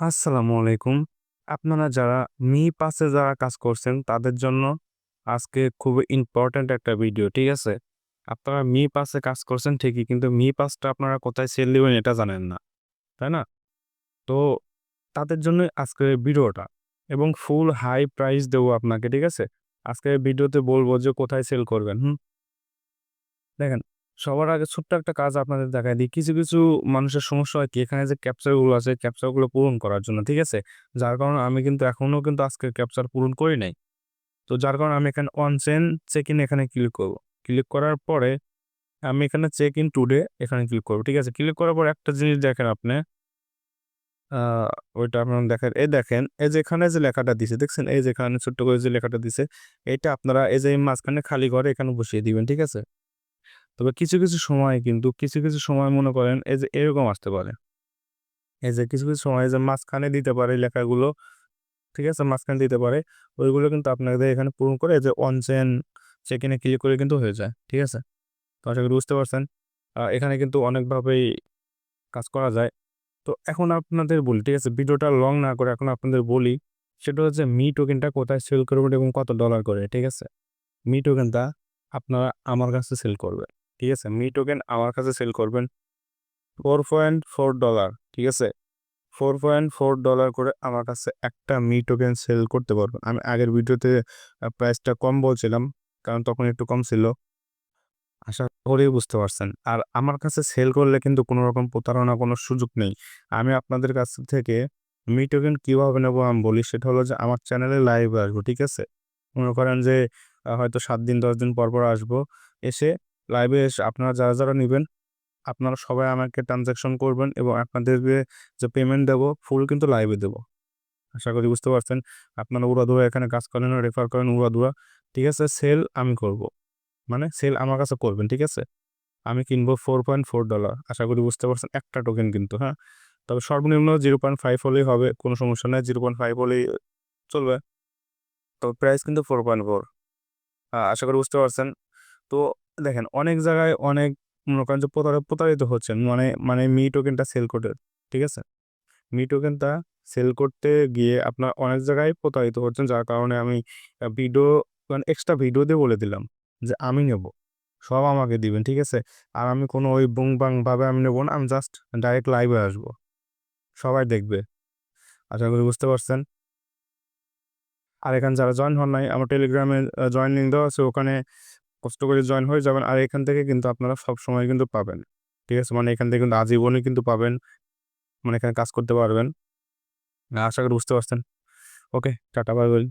আসসালামু আলাইকুম। আপনারা যারা মি পাসে যারা কাজ করছেন তাদের জন্য আজকে খুবই ইম্পর্ট্যান্ট একটা ভিডিও, ঠিক আছে? আপনারা মি পাসে কাজ করছেন ঠিকই কিন্তু মি পাসটা আপনারা কোথায় সেল দেবেন এটা জানেন না। তাই না? তো তাদের জন্যই আজকের ভিডিওটা এবং ফুল হাই প্রাইস দেবো আপনাকে, ঠিক আছে? আজকের ভিডিওতে বলব যে কোথায় সেল করবেন, হুম? দেখেন সবার আগে ছোট্ট একটা কাজ আপনাদের দেখায় দিই। কিছু, কিছু মানুষের সমস্যা হয় কি এখানে যে ক্যাপচারগুলো আছে ক্যাপচারগুলো পূরণ করার জন্য, ঠিক আছে? যার কারণে আমি কিন্তু এখনও কিন্তু আজকে ক্যাপচার পূরণ করি নাই। তো যার কারণে আমি এখানে অন চেন চেক ইন এখানে ক্লিক করব। ক্লিক করার পরে আমি এখানে চেক ইন টুডে এখানে ক্লিক করব, ঠিক আছে? ক্লিক করার পর একটা জিনিস দেখেন আপনি ওইটা আপনারা দেখেন, এই দেখেন এই যে এখানে যে লেখাটা দিছে দেখছেন? এই যে এখানে ছোট্ট করে যে লেখাটা দিছে, এটা আপনারা এই যে মাঝখানে খালি ঘরে এখানে বসিয়ে দিবেন, ঠিক আছে? তবে কিছু, কিছু সময় কিন্তু কিছু, কিছু সময় মনে করেন এই যে এরকম আসতে পারে। এই যে কিছু, কিছু সময় যে মাঝখানে দিতে পারে লেখাগুলো, ঠিক আছে? মাঝখানে দিতে পারে। ওইগুলো কিন্তু আপনাদের এখানে পূরণ করে যে অন চেন চেক ইন ক্লিক করে কিন্তু হয়ে যায়, ঠিক আছে? তো আশা করি বুঝতে পারছেন। এখানে কিন্তু অনেকভাবেই কাজ করা যায়। তো এখন আপনাদের বলি, ঠিক আছে? ভিডিওটা লং না করে এখন আপনাদের বলি, সেটা হচ্ছে মি টোকেনটা কোথায় সেল করবেন এবং কত ডলার করে, ঠিক আছে? মি টোকেনটা আপনারা আমার কাছে সেল করবেন, ঠিক আছে? মি টোকেন আমার কাছে সেল করবেন $4.4 ঠিক আছে? $4.4 করে আমার কাছে একটা মি টোকেন সেল করতে পারবেন। আমি আগের ভিডিওতে প্রাইসটা কম বলছিলাম, কারণ তখন একটু কম ছিল। আশা করি বুঝতে পারছেন। আর আমার কাছে সেল করলে কিন্তু কোনো রকম প্রতারণা কোনো সুযোগ নেই। আমি আপনাদের কাছ থেকে মি টোকেন কীভাবে নেব আমি বলি সেটা হলো যে আমার চ্যানেলে লাইভে আসব, ঠিক আছে? মনে করেন যে হয়তো সাত দিন ১০ দিন পর, পর আসব। এসে লাইভে এসে আপনারা যারা, যারা নেবেন আপনারা সবাই আমাকে ট্রান্সেকশন করবেন এবং আপনাদেরকে যে পেমেন্ট দেবো ফুল কিন্তু লাইভে দেবো। আশা করি বুঝতে পারছেন। আপনারা উড়াধুরা এখানে কাজ করেন, রেফার করেন উড়াধুরা, ঠিক আছে? সেল আমি করব। মানে সেল আমার কাছে করবেন, ঠিক আছে? আমি কিনবো $4.4 আশা করি বুঝতে পারছেন। একটা টোকেন কিন্তু, হ্যাঁ? তবে সর্বনিম্ন 0.5 হলেই হবে, কোনো সমস্যা নেই জিরো পয়েন্ট ফাইভ হলেই চলবে। তো প্রাইস কিন্তু 4.4 আ আশা করি বুঝতে পারছেন। তো দেখেন অনেক জায়গায় অনেক মনে করেন যে প্রতার প্রতারিত হচ্ছেন। মানে মানে মি টোকেনটা সেল করতে, ঠিক আছে? মি টোকেনটা সেল করতে গিয়ে আপনার অনেক জায়গায় প্রতারিত হচ্ছেন। যার কারণে আমি ভিডিও মানে এক্সট্রা ভিডিও দিয়ে বলে দিলাম যে আমি নেব। সব আমাকে দিবেন, ঠিক আছে? আর আমি কোনো ওই বুং-বাং ভাবে আমি নেব না। আমি জাস্ট ডাইরেক্ট লাইভে আসব। সবাই দেখবে। আশা করি বুঝতে পারছেন। আর এখানে যারা জয়েন হন নাই আমার টেলিগ্রামে জয়েন লিঙ্ক দেওয়া আছে ওখানে কষ্ট করে জয়েন হয়ে যাবেন। আর এখান থেকে কিন্তু আপনারা সব সময় কিন্তু পাবেন। ঠিক আছে? মানে এখান থেকে কিন্তু আজীবনই কিন্তু পাবেন। মানে এখানে কাজ করতে পারবেন। আশা করি বুঝতে পারছেন। Okay, ta-ta bye bye.